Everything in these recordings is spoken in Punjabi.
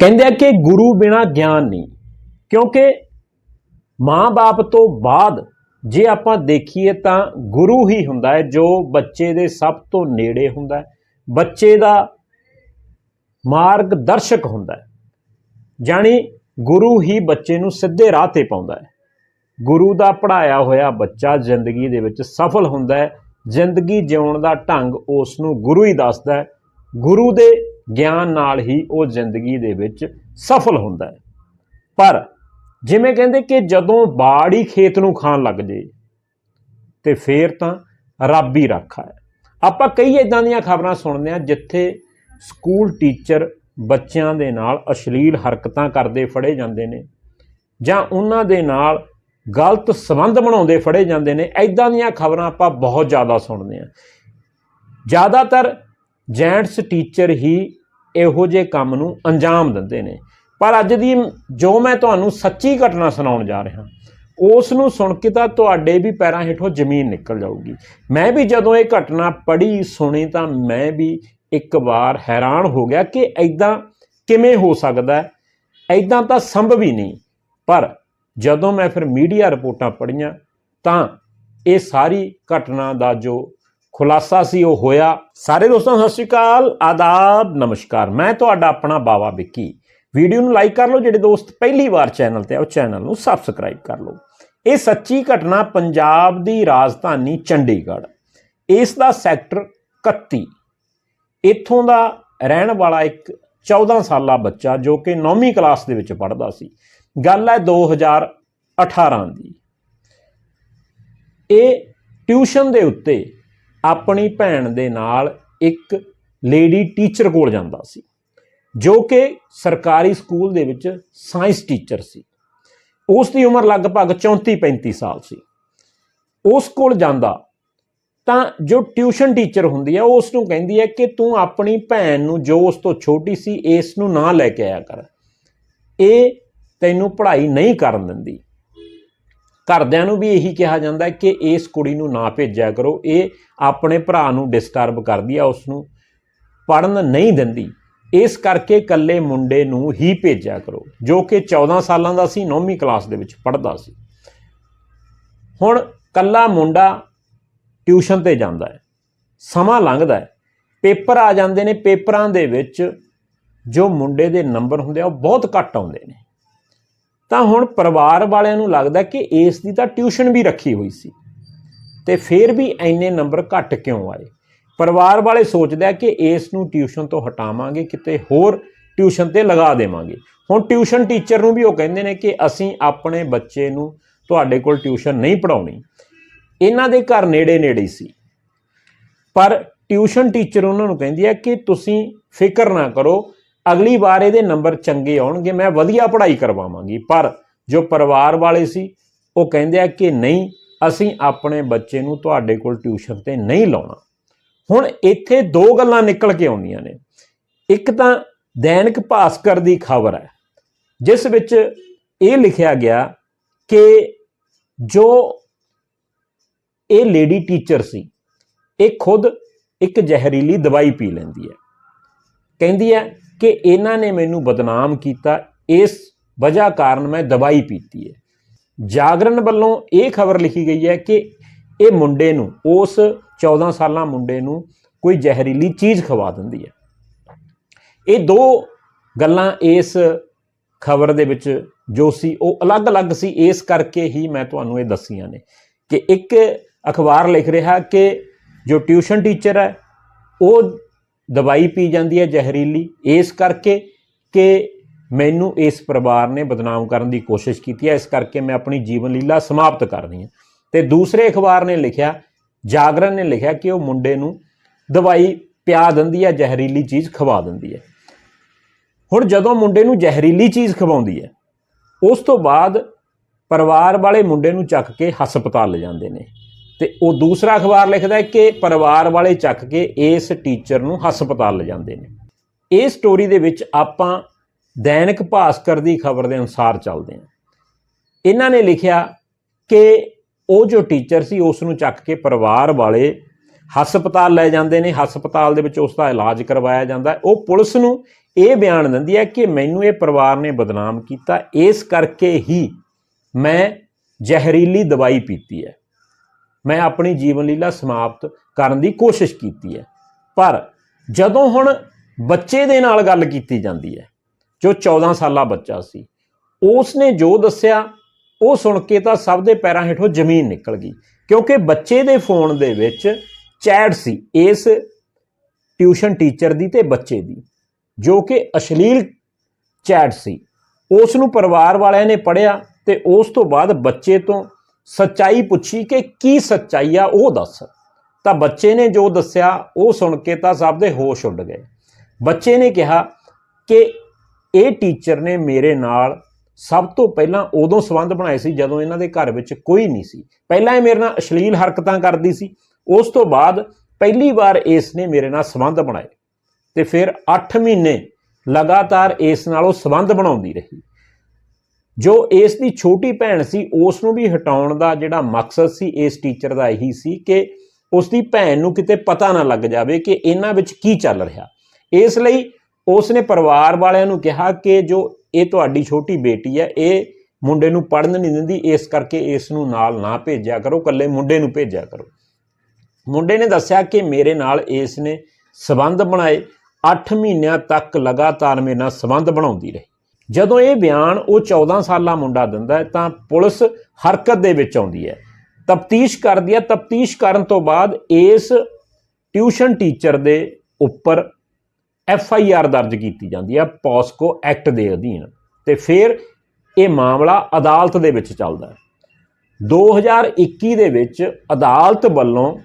ਕਹਿੰਦੇ ਆ ਕਿ ਗੁਰੂ ਬਿਨਾ ਗਿਆਨ ਨਹੀਂ। ਕਿਉਂਕਿ ਮਾਂ-ਬਾਪ ਤੋਂ ਬਾਅਦ ਜੇ ਆਪਾਂ ਦੇਖੀਏ ਤਾਂ ਗੁਰੂ ਹੀ ਹੁੰਦਾ ਹੈ, ਜੋ ਬੱਚੇ ਦੇ ਸਭ ਤੋਂ ਨੇੜੇ ਹੁੰਦਾ ਹੈ। ਬੱਚੇ ਦਾ ਮਾਰਗਦਰਸ਼ਕ ਹੁੰਦਾ ਹੈ। ਜਾਣੀ ਗੁਰੂ ਹੀ ਬੱਚੇ ਨੂੰ ਸਿੱਧੇ ਰਾਹ ਤੇ ਪਾਉਂਦਾ ਹੈ। ਗੁਰੂ ਦਾ ਪੜਾਇਆ ਹੋਇਆ ਬੱਚਾ ਜ਼ਿੰਦਗੀ ਦੇ ਵਿੱਚ ਸਫਲ ਹੁੰਦਾ ਹੈ। ਜ਼ਿੰਦਗੀ ਜਿਉਣ ਦਾ ਢੰਗ ਉਸ ਨੂੰ ਗੁਰੂ ਹੀ ਦੱਸਦਾ ਹੈ। ਗੁਰੂ ਦੇ ਗਿਆਨ ਨਾਲ ਹੀ ਉਹ ਜ਼ਿੰਦਗੀ ਦੇ ਵਿੱਚ ਸਫਲ ਹੁੰਦਾ ਹੈ। ਪਰ ਜਿਵੇਂ ਕਹਿੰਦੇ ਕਿ ਜਦੋਂ ਬਾੜ ਹੀ ਖੇਤ ਨੂੰ ਖਾਣ ਲੱਗ ਜੇ, ਤੇ ਫੇਰ ਤਾਂ ਰੱਬ ਹੀ ਰੱਖਾ ਹੈ। ਆਪਾਂ ਕਈ ਇਦਾਂ ਦੀਆਂ ਖਬਰਾਂ ਸੁਣਦੇ ਆ ਜਿੱਥੇ ਸਕੂਲ ਟੀਚਰ ਬੱਚਿਆਂ ਦੇ ਨਾਲ ਅਸ਼ਲੀਲ ਹਰਕਤਾਂ ਕਰਦੇ ਫੜੇ ਜਾਂਦੇ ਨੇ, ਜਾਂ ਉਹਨਾਂ ਦੇ ਨਾਲ ਗਲਤ ਸੰਬੰਧ ਬਣਾਉਂਦੇ ਫੜੇ ਜਾਂਦੇ ਨੇ। ਐਦਾਂ ਦੀਆਂ ਖਬਰਾਂ ਆਪਾਂ ਬਹੁਤ ਜ਼ਿਆਦਾ ਸੁਣਦੇ ਆ ਜ਼ਿਆਦਾਤਰ ਜੈਂਟਸ ਟੀਚਰ ਹੀ ਇਹੋ ਜਿਹੇ ਕੰਮ ਨੂੰ ਅੰਜਾਮ ਦਿੰਦੇ ਨੇ। ਪਰ ਅੱਜ ਦੀ ਜੋ ਮੈਂ ਤੁਹਾਨੂੰ ਸੱਚੀ ਘਟਨਾ ਸੁਣਾਉਣ ਜਾ ਰਿਹਾ, ਉਸ ਨੂੰ ਸੁਣ ਕੇ ਤਾਂ ਤੁਹਾਡੇ ਵੀ ਪੈਰਾਂ ਹੇਠੋਂ ਜ਼ਮੀਨ ਨਿਕਲ ਜਾਊਗੀ। ਮੈਂ ਵੀ ਜਦੋਂ ਇਹ ਘਟਨਾ ਪੜ੍ਹੀ, ਸੁਣੀ ਤਾਂ ਮੈਂ ਵੀ ਇੱਕ ਵਾਰ ਹੈਰਾਨ ਹੋ ਗਿਆ ਕਿ ਐਦਾਂ ਕਿਵੇਂ ਹੋ ਸਕਦਾ ਹੈ। ਐਦਾਂ ਤਾਂ ਸੰਭਵ ਹੀ ਨਹੀਂ। ਪਰ ਜਦੋਂ ਮੈਂ ਫਿਰ ਮੀਡੀਆ ਰਿਪੋਰਟਾਂ ਪੜ੍ਹੀਆਂ, ਤਾਂ ਇਹ ਸਾਰੀ ਘਟਨਾ ਦਾ ਜੋ ਖੁਲਾਸਾ ਸੀ, ਉਹ ਹੋਇਆ। ਸਾਰੇ ਦੋਸਤਾਂ ਸਤਿ ਸ਼੍ਰੀ ਅਕਾਲ, ਆਦਾਬ, ਨਮਸਕਾਰ। ਮੈਂ ਤੁਹਾਡਾ ਆਪਣਾ ਬਾਵਾ ਵਿੱਕੀ। ਵੀਡੀਓ ਨੂੰ ਲਾਈਕ ਕਰ ਲਓ, ਜਿਹੜੇ ਦੋਸਤ ਪਹਿਲੀ ਵਾਰ ਚੈਨਲ ਤੇ ਆ, ਉਹ ਚੈਨਲ ਨੂੰ ਸਬਸਕ੍ਰਾਈਬ ਕਰ ਲਓ। ਇਹ ਸੱਚੀ ਘਟਨਾ ਪੰਜਾਬ ਦੀ ਰਾਜਧਾਨੀ ਚੰਡੀਗੜ੍ਹ। ਇਸ ਦਾ ਸੈਕਟਰ 31 ਇੱਥੋਂ ਦਾ ਰਹਿਣ ਵਾਲਾ ਇੱਕ 14 ਸਾਲਾ ਬੱਚਾ, ਜੋ ਕਿ 9ਵੀਂ ਕਲਾਸ ਦੇ ਵਿੱਚ ਪੜ੍ਹਦਾ ਸੀ। ਗੱਲ ਹੈ 2018 ਦੀ। ਇਹ ਟਿਊਸ਼ਨ ਦੇ ਉੱਤੇ ਆਪਣੀ ਭੈਣ ਦੇ ਨਾਲ ਇੱਕ ਲੇਡੀ ਟੀਚਰ ਕੋਲ ਜਾਂਦਾ ਸੀ, ਜੋ ਕਿ ਸਰਕਾਰੀ ਸਕੂਲ ਦੇ ਵਿੱਚ ਸਾਇੰਸ ਟੀਚਰ ਸੀ। ਉਸ ਦੀ ਉਮਰ ਲਗਭਗ 34 35 ਸਾਲ ਸੀ। ਉਸ ਕੋਲ ਜਾਂਦਾ ਤਾਂ ਜੋ ਟਿਊਸ਼ਨ ਟੀਚਰ ਹੁੰਦੀ ਹੈ ਉਸ ਨੂੰ ਕਹਿੰਦੀ ਹੈ ਕਿ ਤੂੰ ਆਪਣੀ ਭੈਣ ਨੂੰ ਜੋ ਉਸ ਤੋਂ ਛੋਟੀ ਸੀ, ਇਸ ਨੂੰ ਨਾ ਲੈ ਕੇ ਆਇਆ ਕਰ। ਇਹ ਤੈਨੂੰ ਪੜ੍ਹਾਈ ਨਹੀਂ ਕਰਨ ਦਿੰਦੀ। ਘਰਦਿਆਂ ਨੂੰ ਵੀ ਇਹੀ ਕਿਹਾ ਜਾਂਦਾ ਕਿ ਇਸ ਕੁੜੀ ਨੂੰ ਨਾ ਭੇਜਿਆ ਕਰੋ। ਇਹ ਆਪਣੇ ਭਰਾ ਨੂੰ ਡਿਸਟਰਬ ਕਰਦੀ ਆ ਉਸ ਨੂੰ ਪੜਨ ਨਹੀਂ ਦਿੰਦੀ। ਇਸ ਕਰਕੇ ਇਕੱਲੇ ਮੁੰਡੇ ਨੂੰ ਹੀ ਭੇਜਿਆ ਕਰੋ, ਜੋ ਕਿ 14 ਸਾਲਾਂ ਦਾ ਸੀ 9ਵੀਂ ਕਲਾਸ ਦੇ ਵਿੱਚ ਪੜ੍ਹਦਾ ਸੀ। ਹੁਣ ਕੱਲਾ ਮੁੰਡਾ ਟਿਊਸ਼ਨ ਤੇ ਜਾਂਦਾ ਹੈ, ਸਮਾਂ ਲੰਘਦਾ ਹੈ। ਪੇਪਰ ਆ ਜਾਂਦੇ ਨੇ, ਪੇਪਰਾਂ ਦੇ ਵਿੱਚ ਜੋ ਮੁੰਡੇ ਦੇ ਨੰਬਰ ਹੁੰਦੇ ਆ, ਉਹ ਬਹੁਤ ਘੱਟ ਆਉਂਦੇ ਨੇ। ਤਾਂ ਹੁਣ ਪਰਿਵਾਰ ਵਾਲਿਆਂ ਨੂੰ ਲੱਗਦਾ ਕਿ ਇਸ ਦੀ ਤਾਂ ਟਿਊਸ਼ਨ ਵੀ ਰੱਖੀ ਹੋਈ ਸੀ। ਤੇ ਫਿਰ ਵੀ ਐਨੇ ਨੰਬਰ ਘੱਟ ਕਿਉਂ ਆਏ? ਪਰਿਵਾਰ ਵਾਲੇ ਸੋਚਦੇ ਆ ਕਿ ਇਸ ਨੂੰ ਟਿਊਸ਼ਨ ਤੋਂ ਹਟਾਵਾਂਗੇ, ਕਿਤੇ ਹੋਰ ਟਿਊਸ਼ਨ ਤੇ ਲਗਾ ਦੇਵਾਂਗੇ। ਹੁਣ ਟਿਊਸ਼ਨ ਟੀਚਰ ਨੂੰ ਵੀ ਉਹ ਕਹਿੰਦੇ ਨੇ ਕਿ ਅਸੀਂ ਆਪਣੇ ਬੱਚੇ ਨੂੰ ਤੁਹਾਡੇ ਕੋਲ ਟਿਊਸ਼ਨ ਨਹੀਂ ਪੜਾਉਣੀ ਇਹਨਾਂ ਦੇ ਘਰ ਨੇੜੇ ਨੇੜੇ ਸੀ। ਪਰ ਟਿਊਸ਼ਨ ਟੀਚਰ ਉਹਨਾਂ ਨੂੰ ਕਹਿੰਦੀ ਹੈ ਕਿ ਤੁਸੀਂ ਫਿਕਰ ਨਾ ਕਰੋ ਅਗਲੀ ਵਾਰ ਇਹਦੇ ਨੰਬਰ ਚੰਗੇ ਆਉਣਗੇ, ਮੈਂ ਵਧੀਆ ਪੜ੍ਹਾਈ ਕਰਵਾਵਾਂਗੀ। ਪਰ ਜੋ ਪਰਿਵਾਰ ਵਾਲੇ ਸੀ, ਉਹ ਕਹਿੰਦੇ ਆ ਕਿ ਨਹੀਂ, ਅਸੀਂ ਆਪਣੇ ਬੱਚੇ ਨੂੰ ਤੁਹਾਡੇ ਕੋਲ ਟਿਊਸ਼ਨ ਤੇ ਨਹੀਂ ਲਾਉਣਾ। ਹੁਣ ਇੱਥੇ ਦੋ ਗੱਲਾਂ ਨਿਕਲ ਕੇ ਆਉਂਦੀਆਂ ਨੇ। ਇੱਕ ਤਾਂ ਦੈਨਿਕ ਭਾਸਕਰ ਦੀ ਖਬਰ ਹੈ, ਜਿਸ ਵਿੱਚ ਇਹ ਲਿਖਿਆ ਗਿਆ ਕਿ ਜੋ ਇਹ ਲੇਡੀ ਟੀਚਰ ਸੀ, ਇਹ ਖੁਦ ਇੱਕ ਜ਼ਹਿਰੀਲੀ ਦਵਾਈ ਪੀ ਲੈਂਦੀ ਹੈ। ਕਹਿੰਦੀ ਹੈ ਕਿ ਇਹਨਾਂ ਨੇ ਮੈਨੂੰ ਬਦਨਾਮ ਕੀਤਾ, ਇਸ ਵਜ੍ਹਾ ਕਾਰਨ ਮੈਂ ਦਵਾਈ ਪੀਤੀ ਹੈ। ਜਾਗਰਣ ਵੱਲੋਂ ਇਹ ਖਬਰ ਲਿਖੀ ਗਈ ਹੈ ਕਿ ਇਹ ਮੁੰਡੇ ਨੂੰ, ਉਸ 14 ਸਾਲਾਂ ਮੁੰਡੇ ਨੂੰ ਕੋਈ ਜ਼ਹਿਰੀਲੀ ਚੀਜ਼ ਖਵਾ ਦਿੰਦੀ ਹੈ। ਇਹ ਦੋ ਗੱਲਾਂ ਇਸ ਖਬਰ ਦੇ ਵਿੱਚ ਜੋ ਸੀ, ਉਹ ਅਲੱਗ-ਅਲੱਗ ਸੀ। ਇਸ ਕਰਕੇ ਹੀ ਮੈਂ ਤੁਹਾਨੂੰ ਇਹ ਦੱਸੀਆਂ ਨੇ ਕਿ ਇੱਕ ਅਖਬਾਰ ਲਿਖ ਰਿਹਾ ਕਿ ਜੋ ਟਿਊਸ਼ਨ ਟੀਚਰ ਹੈ, ਉਹ ਦਵਾਈ ਪੀ ਜਾਂਦੀ ਹੈ ਜ਼ਹਿਰੀਲੀ। ਇਸ ਕਰਕੇ ਕਿ ਮੈਨੂੰ ਇਸ ਪਰਿਵਾਰ ਨੇ ਬਦਨਾਮ ਕਰਨ ਦੀ ਕੋਸ਼ਿਸ਼ ਕੀਤੀ ਹੈ। ਇਸ ਕਰਕੇ ਮੈਂ ਆਪਣੀ ਜੀਵਨ ਲੀਲਾ ਸਮਾਪਤ ਕਰ ਰਹੀ ਹਾਂ। ਤੇ ਦੂਸਰੇ ਅਖਬਾਰ ਨੇ ਲਿਖਿਆ, ਜਾਗਰਣ ਨੇ ਲਿਖਿਆ ਕਿ ਉਹ ਮੁੰਡੇ ਨੂੰ ਦਵਾਈ ਪਿਆ ਦਿੰਦੀ ਹੈ, ਜ਼ਹਿਰੀਲੀ ਚੀਜ਼ ਖਵਾ ਦਿੰਦੀ ਹੈ। ਹੁਣ ਜਦੋਂ ਮੁੰਡੇ ਨੂੰ ਜ਼ਹਿਰੀਲੀ ਚੀਜ਼ ਖਵਾਉਂਦੀ ਹੈ, ਉਸ ਤੋਂ ਬਾਅਦ ਪਰਿਵਾਰ ਵਾਲੇ ਮੁੰਡੇ ਨੂੰ ਚੱਕ ਕੇ ਹਸਪਤਾਲ ਲੈ ਜਾਂਦੇ ਨੇ। ਤੇ ਉਹ ਦੂਸਰਾ ਅਖਬਾਰ ਲਿਖਦਾ ਹੈ ਕਿ ਪਰਿਵਾਰ ਵਾਲੇ ਚੱਕ ਕੇ ਇਸ ਟੀਚਰ ਨੂੰ ਹਸਪਤਾਲ ਲੈ ਨੇ। ਇਹ ਸਟੋਰੀ ਦੇ ਵਿੱਚ ਆਪਾਂ ਦੈਨਿਕ ਭਾਸਕਰ ਦੀ ਖਬਰ ਦੇ ਅਨੁਸਾਰ ਚੱਲਦੇ ਹਾਂ। ਇਹਨਾਂ ਨੇ ਲਿਖਿਆ ਕਿ ਉਹ ਜੋ ਟੀਚਰ ਸੀ, ਉਸ ਨੂੰ ਚੱਕ ਕੇ ਪਰਿਵਾਰ ਵਾਲੇ ਹਸਪਤਾਲ ਲੈ ਜਾਂਦੇ ਨੇ। ਹਸਪਤਾਲ ਦੇ ਵਿੱਚ ਉਸ ਦਾ ਇਲਾਜ ਕਰਵਾਇਆ ਜਾਂਦਾ ਉਹ ਪੁਲਿਸ ਨੂੰ ਇਹ ਬਿਆਨ ਦਿੰਦੀ ਹੈ ਕਿ ਮੈਨੂੰ ਇਹ ਪਰਿਵਾਰ ਨੇ ਬਦਨਾਮ ਕੀਤਾ। ਇਸ ਕਰਕੇ ਹੀ ਮੈਂ ਜ਼ਹਿਰੀਲੀ ਦਵਾਈ ਪੀਤੀ ਹੈ। ਮੈਂ ਆਪਣੀ ਜੀਵਨ ਲੀਲਾ ਸਮਾਪਤ ਕਰਨ ਦੀ ਕੋਸ਼ਿਸ਼ ਕੀਤੀ ਹੈ। ਪਰ ਜਦੋਂ ਹੁਣ ਬੱਚੇ ਦੇ ਨਾਲ ਗੱਲ ਕੀਤੀ ਜਾਂਦੀ ਹੈ, ਜੋ 14 ਸਾਲਾ ਬੱਚਾ ਸੀ ਉਸ ਨੇ ਜੋ ਦੱਸਿਆ, ਉਹ ਸੁਣ ਕੇ ਤਾਂ ਸਭ ਦੇ ਪੈਰਾਂ ਹੇਠੋਂ ਜ਼ਮੀਨ ਨਿਕਲ ਗਈ। ਕਿਉਂਕਿ ਬੱਚੇ ਦੇ ਫੋਨ ਦੇ ਵਿੱਚ ਚੈਟ ਸੀ, ਇਸ ਟਿਊਸ਼ਨ ਟੀਚਰ ਦੀ ਤੇ ਬੱਚੇ ਦੀ, ਜੋ ਕਿ ਅਸ਼ਲੀਲ ਚੈਟ ਸੀ। ਉਸ ਨੂੰ ਪਰਿਵਾਰ ਵਾਲਿਆਂ ਨੇ ਪੜਿਆ ਤੇ ਉਸ ਤੋਂ ਬਾਅਦ ਬੱਚੇ ਤੋਂ ਸੱਚਾਈ ਪੁੱਛੀ ਕਿ ਕੀ ਸੱਚਾਈ ਆ, ਉਹ ਦੱਸ। ਤਾਂ ਬੱਚੇ ਨੇ ਜੋ ਦੱਸਿਆ, ਉਹ ਸੁਣ ਕੇ ਤਾਂ ਸਭ ਦੇ ਹੋਸ਼ ਉੱਡ ਗਏ। ਬੱਚੇ ਨੇ ਕਿਹਾ ਕਿ ਇਹ ਟੀਚਰ ਨੇ ਮੇਰੇ ਨਾਲ ਸਭ ਤੋਂ ਪਹਿਲਾਂ ਉਦੋਂ ਸੰਬੰਧ ਬਣਾਏ ਸੀ ਜਦੋਂ ਇਹਨਾਂ ਦੇ ਘਰ ਵਿੱਚ ਕੋਈ ਨਹੀਂ ਸੀ। ਪਹਿਲਾਂ ਇਹ ਮੇਰੇ ਨਾਲ ਅਸ਼ਲੀਲ ਹਰਕਤਾਂ ਕਰਦੀ ਸੀ। ਉਸ ਤੋਂ ਬਾਅਦ ਪਹਿਲੀ ਵਾਰ ਇਸ ਨੇ ਮੇਰੇ ਨਾਲ ਸੰਬੰਧ ਬਣਾਏ। ਤੇ ਫਿਰ 8 ਮਹੀਨੇ ਲਗਾਤਾਰ ਇਸ ਨਾਲ ਉਹ ਸੰਬੰਧ ਬਣਾਉਂਦੀ ਰਹੀ। ਜੋ ਇਸ ਦੀ ਛੋਟੀ ਭੈਣ ਸੀ ਉਸ ਨੂੰ ਵੀ ਹਟਾਉਣ ਦਾ ਜਿਹੜਾ ਮਕਸਦ ਸੀ, ਇਸ ਟੀਚਰ ਦਾ ਇਹੀ ਸੀ ਕਿ ਉਸ ਦੀ ਭੈਣ ਨੂੰ ਕਿਤੇ ਪਤਾ ਨਾ ਲੱਗ ਜਾਵੇ ਕਿ ਇਹਨਾਂ ਵਿੱਚ ਕੀ ਚੱਲ ਰਿਹਾ। ਇਸ ਲਈ ਉਸ ਨੇ ਪਰਿਵਾਰ ਵਾਲਿਆਂ ਨੂੰ ਕਿਹਾ ਕਿ ਜੋ ਇਹ ਤੁਹਾਡੀ ਛੋਟੀ ਬੇਟੀ ਹੈ, ਇਹ ਮੁੰਡੇ ਨੂੰ ਪੜ੍ਹਨ ਨਹੀਂ ਦਿੰਦੀ, ਇਸ ਕਰਕੇ ਇਸ ਨੂੰ ਨਾਲ ਨਾ ਭੇਜਿਆ ਕਰੋ, ਇਕੱਲੇ ਮੁੰਡੇ ਨੂੰ ਭੇਜਿਆ ਕਰੋ। ਮੁੰਡੇ ਨੇ ਦੱਸਿਆ ਕਿ ਮੇਰੇ ਨਾਲ ਇਸ ਨੇ ਸਬੰਧ ਬਣਾਏ। 8 ਮਹੀਨਿਆਂ ਤੱਕ ਲਗਾਤਾਰ ਮੇਰੇ ਨਾਲ ਸਬੰਧ ਬਣਾਉਂਦੀ ਰਹੀ। ਜਦੋਂ ਇਹ ਬਿਆਨ ਉਹ 14 ਸਾਲਾ ਮੁੰਡਾ ਦਿੰਦਾ ਤਾਂ ਪੁਲਿਸ ਹਰਕਤ ਦੇ ਵਿੱਚ ਆਉਂਦੀ ਹੈ। ਤਫਤੀਸ਼ ਕਰਦੀ ਹੈ। ਤਫਤੀਸ਼ ਕਰਨ ਤੋਂ ਬਾਅਦ ਇਸ ਟਿਊਸ਼ਨ ਟੀਚਰ ਦੇ ਉੱਪਰ ਐਫ ਆਈ ਆਰ ਦਰਜ ਕੀਤੀ ਜਾਂਦੀ ਹੈ ਪੋਸਕੋ ਐਕਟ ਦੇ ਅਧੀਨ। ਤੇ ਫਿਰ ਇਹ ਮਾਮਲਾ ਅਦਾਲਤ ਦੇ ਵਿੱਚ ਚੱਲਦਾ ਹੈ। 2021 ਦੇ ਵਿੱਚ ਅਦਾਲਤ ਵੱਲੋਂ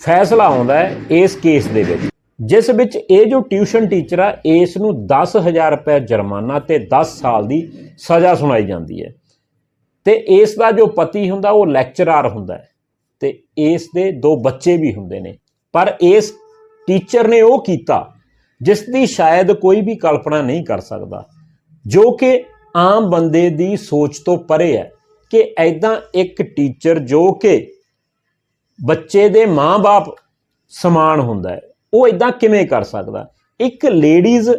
ਫੈਸਲਾ ਆਉਂਦਾ ਹੈ ਇਸ ਕੇਸ ਦੇ ਵਿੱਚ। ਜਿਸ ਵਿੱਚ ਇਹ ਜੋ ਟਿਊਸ਼ਨ ਟੀਚਰ ਆ, ਇਸ ਨੂੰ 10000 ਰੁਪਏ ਜੁਰਮਾਨਾ ਤੇ 10 ਸਾਲ ਦੀ ਸਜ਼ਾ ਸੁਣਾਈ ਜਾਂਦੀ ਹੈ। ਤੇ ਇਸ ਦਾ ਜੋ ਪਤੀ ਹੁੰਦਾ, ਉਹ ਲੈਕਚਰਰ ਹੁੰਦਾ ਹੈ ਤੇ ਇਸ ਦੇ ਦੋ ਬੱਚੇ ਵੀ ਹੁੰਦੇ ਨੇ। ਪਰ ਇਸ ਟੀਚਰ ਨੇ ਉਹ ਕੀਤਾ, ਜਿਸ ਦੀ ਸ਼ਾਇਦ ਕੋਈ ਵੀ ਕਲਪਨਾ ਨਹੀਂ ਕਰ ਸਕਦਾ, ਜੋ ਕਿ ਆਮ ਬੰਦੇ ਦੀ ਸੋਚ ਤੋਂ ਪਰੇ ਹੈ ਕਿ ਐਦਾਂ ਇੱਕ ਟੀਚਰ ਜੋ ਕਿ ਬੱਚੇ ਦੇ ਮਾਂ-ਬਾਪ ਸਮਾਨ ਹੁੰਦਾ ਹੈ। ਉਹ ਇਦਾਂ ਕਿਵੇਂ ਕਰ ਸਕਦਾ? ਇੱਕ ਲੇਡੀਜ਼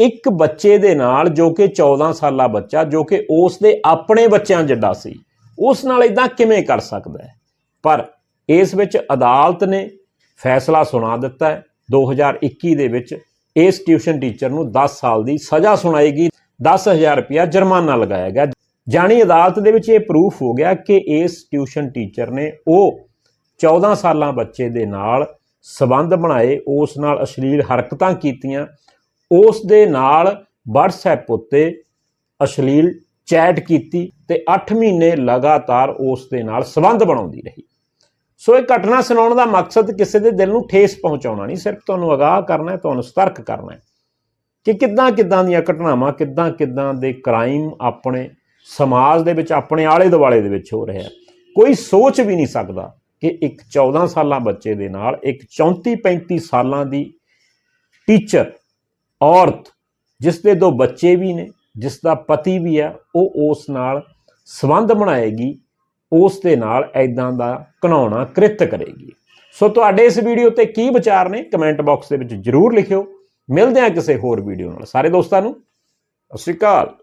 ਇੱਕ ਬੱਚੇ ਦੇ ਨਾਲ ਜੋ ਕਿ 14 ਸਾਲਾ ਬੱਚਾ, ਜੋ ਕਿ ਉਸ ਦੇ ਆਪਣੇ ਬੱਚਿਆਂ ਜਿੱਡਾ ਸੀ, ਉਸ ਨਾਲ ਇਦਾਂ ਕਿਵੇਂ ਕਰ ਸਕਦਾ ਹੈ? ਪਰ ਇਸ ਵਿੱਚ ਅਦਾਲਤ ਨੇ ਫੈਸਲਾ ਸੁਣਾ ਦਿੱਤਾ ਹੈ 2021 ਦੇ ਵਿੱਚ ਇਸ ਟਿਊਸ਼ਨ ਟੀਚਰ ਨੂੰ 10 ਸਾਲ ਦੀ ਸਜ਼ਾ ਸੁਣਾਈ ਸੁਣਾਏਗੀ 10000 ਰੁਪਇਆ ਜੁਰਮਾਨਾ ਲਗਾਇਆ ਗਿਆ। ਜਾਣੀ ਅਦਾਲਤ ਦੇ ਵਿੱਚ ਇਹ ਪ੍ਰੂਫ ਹੋ ਗਿਆ ਕਿ ਇਸ ਟਿਊਸ਼ਨ ਟੀਚਰ ਨੇ ਉਹ 14 ਸਾਲਾਂ ਬੱਚੇ ਦੇ ਨਾਲ ਸਬੰਧ ਬਣਾਏ, ਉਸ ਨਾਲ ਅਸ਼ਲੀਲ ਹਰਕਤਾਂ ਕੀਤੀਆਂ, ਉਸ ਦੇ ਨਾਲ WhatsApp ਉੱਤੇ ਅਸ਼ਲੀਲ ਚੈਟ ਕੀਤੀ ਤੇ 8 ਮਹੀਨੇ ਲਗਾਤਾਰ ਉਸ ਦੇ ਨਾਲ ਸਬੰਧ ਬਣਾਉਂਦੀ ਰਹੀ। ਸੋ ਇਹ ਘਟਨਾ ਸੁਣਾਉਣ ਦਾ ਮਕਸਦ ਕਿਸੇ ਦੇ ਦਿਲ ਨੂੰ ਠੇਸ ਪਹੁੰਚਾਉਣਾ ਨਹੀਂ, ਸਿਰਫ ਤੁਹਾਨੂੰ ਅਗਾਹ ਕਰਨਾ ਹੈ, ਤੁਹਾਨੂੰ ਸਤਰਕ ਕਰਨਾ ਹੈ ਕਿ ਕਿੱਦਾਂ ਕਿੱਦਾਂ ਦੀਆਂ ਘਟਨਾਵਾਂ, ਕਿੱਦਾਂ ਕਿੱਦਾਂ ਦੇ ਕ੍ਰਾਈਮ ਆਪਣੇ ਸਮਾਜ ਦੇ ਵਿੱਚ, ਆਪਣੇ ਆਲੇ ਦੁਆਲੇ ਦੇ ਵਿੱਚ ਹੋ ਰਿਹਾ ਕੋਈ ਸੋਚ ਵੀ ਨਹੀਂ ਸਕਦਾ ਕਿ ਇੱਕ 14 ਸਾਲਾਂ ਬੱਚੇ ਦੇ ਨਾਲ, ਇੱਕ 34 35 ਸਾਲਾਂ ਦੀ ਟੀਚਰ, ਔਰਤ ਜਿਸ ਦੇ ਦੋ ਬੱਚੇ ਵੀ ਨੇ ਜਿਸ ਦਾ ਪਤੀ ਵੀ ਹੈ ਉਹ ਉਸ ਨਾਲ ਸੰਬੰਧ ਬਣਾਏਗੀ, ਉਸ ਦੇ ਨਾਲ ਐਦਾਂ ਦਾ ਘਨਾਉਣਾ ਕ੍ਰਿਤ ਕਰੇਗੀ। ਸੋ ਤੁਹਾਡੇ ਇਸ ਵੀਡੀਓ ਤੇ ਕੀ ਵਿਚਾਰ ਨੇ, ਕਮੈਂਟ ਬਾਕਸ ਦੇ ਵਿੱਚ ਜਰੂਰ ਲਿਖਿਓ। ਮਿਲਦੇ ਹਾਂ ਕਿਸੇ ਹੋਰ ਵੀਡੀਓ ਨਾਲ। ਸਾਰੇ ਦੋਸਤਾਂ ਨੂੰ, ਸਤਿ ਸ਼੍ਰੀ ਅਕਾਲ।